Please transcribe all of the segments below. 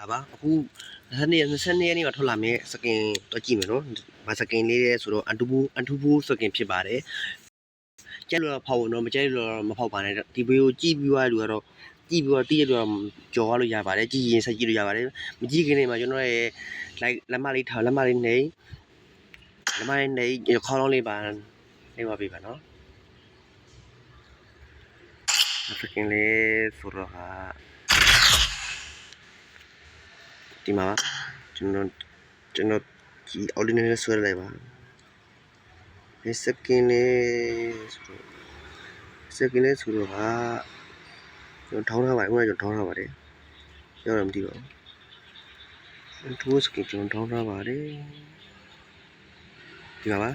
ဒါပါအခု22 22ရက်နေ့မှာထွက်လာမယ့်စကင်တော့ကြည့်မယ်နော်။မစကင်လေးတဲ့ဆိုတော့အန်တူဘူအန်တူဘူစကင်ဖြစ်ပါတယ်။ကြက်လို့တော့ဖောက်လို့တော့မကြက်လို့တော့မဖောက်ပါနဲ့ဒီဗီဒီယိုကြည့်ပြီးသွားလူကတော့ကြည့်ပြီးတော့တည့်ရတော့ကြော်သွားလို့ရပါတယ်ကြည့်ရင်ဆက်ကြည့်လို့ရပါတယ်မကြည့်ခင်နေမှာကျွန်တော်ရဲ့ like လက်မလေးထားလက်မလေးနေလက်မလေးနေခေါင်းလုံးလေးပါနေပါပြီပါနော်စကင်လေးဆိုတော့ဟာ ဒီမှာပါကျွန်တော်ကျွန်တော်ဒီ ordinary နဲ့ဆွဲလိုက်ပါဒီ second လေးဆိုတော့ second လေးဆိုတော့ကကျွန်တော်ထောင်းထားပါဦးကျွန်တော်ထောင်းထားပါတယ်ပြောရမသိပါဘူးသူစကင်ကျွန်တော်ထောင်းထားပါတယ်ဒီမှာပါ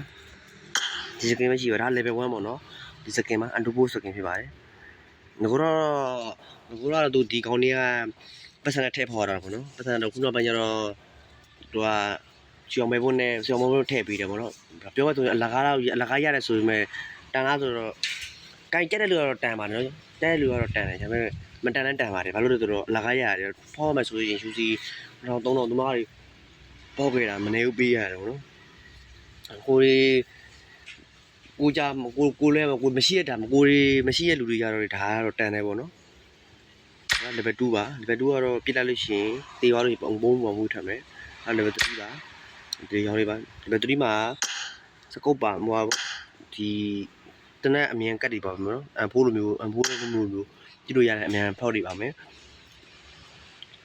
ဒီ second မရှိပါဒါ level 1ပေါ့နော်ဒီ second မှာ undo post second ဖြစ်ပါတယ်ငါကတော့ငါကတော့သူဒီကောင်တွေက ပတ်စံနဲ့ထည့်ဖော်ရတာပေါ့နော်ပတ်စံတော့ခုနောက်ပိုင်းကျတော့သူကချောင်မဲဖို့နဲ့ချောင်မဲဖို့ထည့်ပေးတယ်ပေါ့နော်ပြောမှဆိုရင်အလကားတော့အလကားရတယ်ဆိုပေမဲ့တန်ကားဆိုတော့ကိုင်ကြက်တဲ့လူကတော့တန်ပါတယ်နော်တဲ့လူကတော့တန်တယ်ဒါပေမဲ့မတန်တဲ့တန်ပါတယ်ဘာလို့လဲဆိုတော့အလကားရတယ်ဖော်မှဆိုရင်ရှူစီတော့3000သူမတွေပေါက်ခဲ့တာမနေဘူးပေးရတယ်ပေါ့နော်ကိုရီကိုကြကိုကိုလဲကိုမရှိရတာကိုရီမရှိရလူတွေကြတော့ဒါကတော့တန်တယ်ပေါ့နော်ဒါ level 2ပါ level 2ကတော့ပြစ်လိုက်လို့ရှိရင်တေသွားလို့ပုံပုံပုံမှုထပ်မယ်အဲ level 3ပါဒီရောင်းလေးပါ level 3မှာစကုတ်ပါဟိုဟာဒီတနက်အမြန်ကတ်တွေပါမယ်နော်အဖိုးလိုမျိုးအဖိုးလိုမျိုးမျိုးကြည့်လို့ရတဲ့အမြန်ဖောက်တွေပါမယ်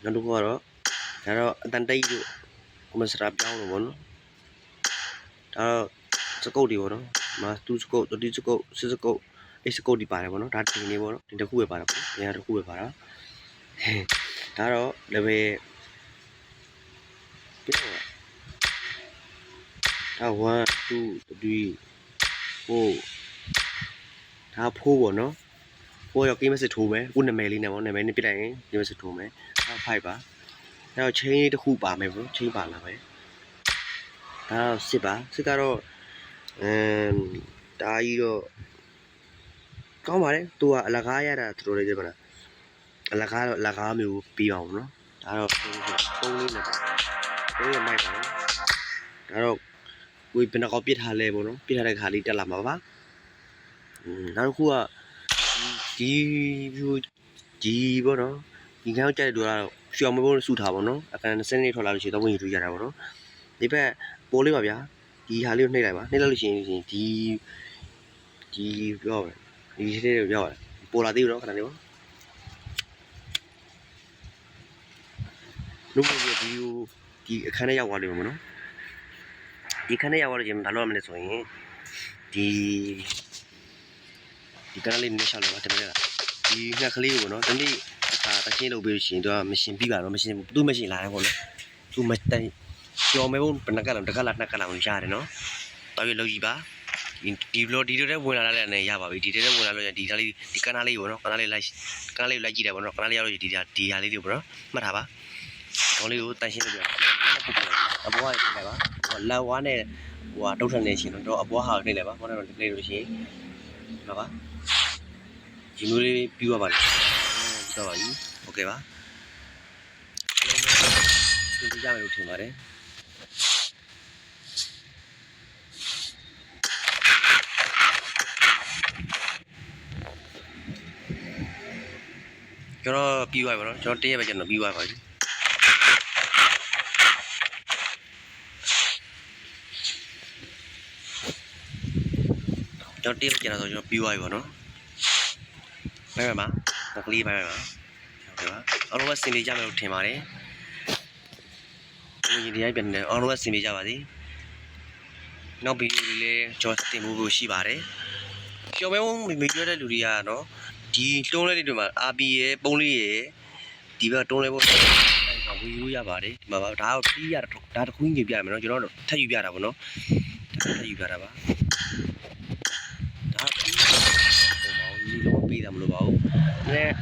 နောက်တစ်ခုကတော့ဒါတော့အတန်တိတ်တို့ကွန်မစတာပြောင်းလို့ပေါ့နော်ဒါတော့စကုတ်တွေပေါ့နော်မာတူစကုတ်တီစကုတ်စစ်စကုတ်အိတ်စကုတ်တွေပါတယ်ပေါ့နော်ဒါတင်နေပေါ့နော်ဒီတစ်ခုပဲပါတာပေါ့ဒီဟာတစ်ခုပဲပါတာ ဒါတော့ level ပြတော့ဒါ1 2 3 4ဒါ4ပေါ့နော်4ရောက် game message ထိုးမယ်ခုနာမည်လေးနဲ့ပေါ့နာမည်နဲ့ပြလိုက်ရင် game message ထိုးမယ်ဒါ5ပါဒါတော့ chain လေးတစ်ခုပါမယ်ပေါ့ chain ပါလာမယ်ဒါတော့စစ်ပါစစ်ကတော့အမ်ဒါကြီးတော့ကောင်းပါတယ်သူကအလကားရတာတော်တော်လေးကြပါလား အလကားတော့အလကားမျိုးပြီးအောင်နော်ဒါတော့ပုံပုံလေးနဲ့ပုံရမိုက်ပါနော်ဒါတော့ကိုဘယ်နှကောက်ပြစ်ထားလဲပေါ့နော်ပြစ်ထားတဲ့ခါလေးတက်လာမှာပါอืมနောက်တစ်ခုကဒီ view ဒီပေါ့နော်ဒီကောက်ကြိုက်တဲ့လူကတော့ရှောင်းမဖို့စုထားပါတော့အကန်စနေထွက်လာလို့ရှိရင်တော့ဝင်ယူရတာပေါ့နော်ဒီဘက်ပိုးလေးပါဗျာဒီဟာလေးကိုနှိပ်လိုက်ပါနှိပ်လိုက်လို့ရှိရင်ဒီဒီပြောပါဒီလေးတွေပြောပါပေါ်လာသေးဘူးနော်ခဏလေးပါ လူမျိုးရဲ့ဗီဒီယိုဒီအခန်းထဲရောက်သွားလိမ့်မယ်မနော်ဒီခန်းထဲရောက်သွားလို့ချင်းဘာလို့ရမလဲဆိုရင်ဒီဒီကနေ့လေးနည်းရှောက်လို့ပါတမန်ကဒီငှက်ကလေးကိုပေါ့နော်တမီးအခါတချင်းလုပ်ပြီးလို့ရှိရင်သူကမရှင်ပြီးပါတော့မရှင်ဘူးသူမရှင်လာတယ်ပေါ့နော်သူမတိုင်ကျော်မဲဘုံဘယ်နှကလောက်တစ်ကလောက်နှစ်ကလောက်ရတယ်နော်တော်ပြီလောက်ကြည့်ပါဒီဒီလိုဒီလိုတဲ့ဝင်လာလည်းလည်းရပါပြီဒီတဲ့ဝင်လာလို့ဒီသားလေးဒီကနားလေးပေါ့နော်ကနားလေးလိုက်ကနားလေးလိုက်ကြည့်တယ်ပေါ့နော်ကနားလေးရောက်လို့ဒီဒီဟာလေးတွေပေါ့နော်မှတ်ထားပါ ကောင်းလေးကိုတန်ရှင်းလို့ပြောအဘောကနေလဲပါဟိုလက်ဝါးနဲ့ဟိုကတုတ်ထန်နေရှင်တော့အဘောဟာနေလဲပါဘောနဲ့တော့နေလို့ရှိရင်ဟုတ်ပါဒီမျိုးလေးပြီးသွားပါလိမ့်ပြီးသွားပါပြီโอเคပါသင်ပြကြမယ်လို့ထင်ပါတယ်ကျွန်တော်ပြီးသွားပြီဗောနော်ကျွန်တော်တရက်ပဲကျွန်တော်ပြီးသွားပါပြီ ကျွန်တော်တင်းကျန်တာဆိုကျွန်တော်ပြီးသွားပြီပေါ့နော်ဘယ်မှာငကလေးဘယ်မှာဟုတ်ကဲ့ပါအားလုံးကစင်နေကြမယ်လို့ထင်ပါတယ်ဒီဒီရိုက်ပြန်နေအားလုံးကစင်နေကြပါစေနောက်ဗီဒီယိုလေးလည်းကျွန်တော်တင်ဖို့ရှိပါတယ်ကျော်မဲဝုံမိကျွဲတဲ့လူတွေကတော့ဒီတွန်းလဲတွေမှာ RP ရဲ့ပုံးလေးရဲ့ဒီဘက်တွန်းလဲဖို့ဝီယူရပါတယ်ဒီမှာပါဒါတော့ပြီးရဒါတခုကြီးပြရမယ်နော်ကျွန်တော်ထပ်ယူပြတာပေါ့နော်ထပ်ယူပြတာပါ ဒါပြီးပုံပါဘူးဒီလို ပေးတာမလို့ပါဘူး။နည်း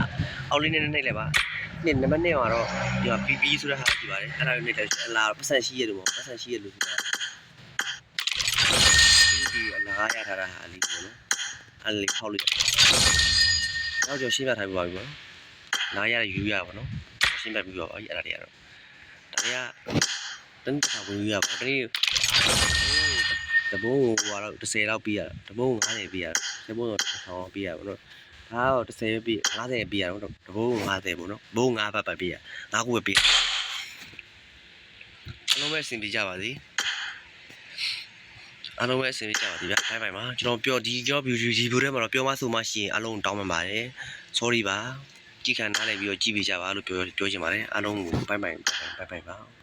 အောက်လေးနဲ့နှိမ့်လိုက်ပါ။နှစ်နံပါတ်2ကတော့ဒီမှာ PP ဆိုတဲ့ဟာရှိပါတယ်။အဲ့ဒါလေးနဲ့တက်အလားပတ်စံရှိရလို့ပေါ့ပတ်စံရှိရလို့ဆိုတာဒီဒီအလားရထားတာဟာလေးပေါ့နော်။အဲ့လေးဖောက်လိုက်။နောက်ကျော်ရှင်းပြထားပြပါပြီပေါ့။နားရယူရပါနော်။ရှင်းင်းပတ်ပြီးတော့အဲ့ဒါတွေကတော့ဒါတွေကတန်းတစ်ခါဝင်ရပါတနေ့တဘုံဟိုကတော့30လောက်ပြီးရတဘုံ90ပြီးရတဘုံတော့1000ပြီးရပါတော့ ဒါတော့30ပြီး50ပြီးရတော့တဘုံ50ပေါ့နော်ဘုံ5ဘတ်ပဲပြီးရ5ခုပဲပြီးအလုံးပဲအဆင်ပြေကြပါစေအားလုံးပဲအဆင်ပြေကြပါစေဗျာဘိုင်ဘိုင်ပါကျွန်တော်ပြောဒီကျွန်တော် view ဒီ view ထဲမှာတော့ပြောမဆိုမှရှိရင်အားလုံးတောင်းပန်ပါတယ် sorry ပါကြည့်ခံထားလိုက်ပြီးတော့ကြည့်ပေးကြပါလို့ပြောပြောချင်ပါတယ်အားလုံးကိုဘိုင်ဘိုင်ဘိုင်ဘိုင်ပါ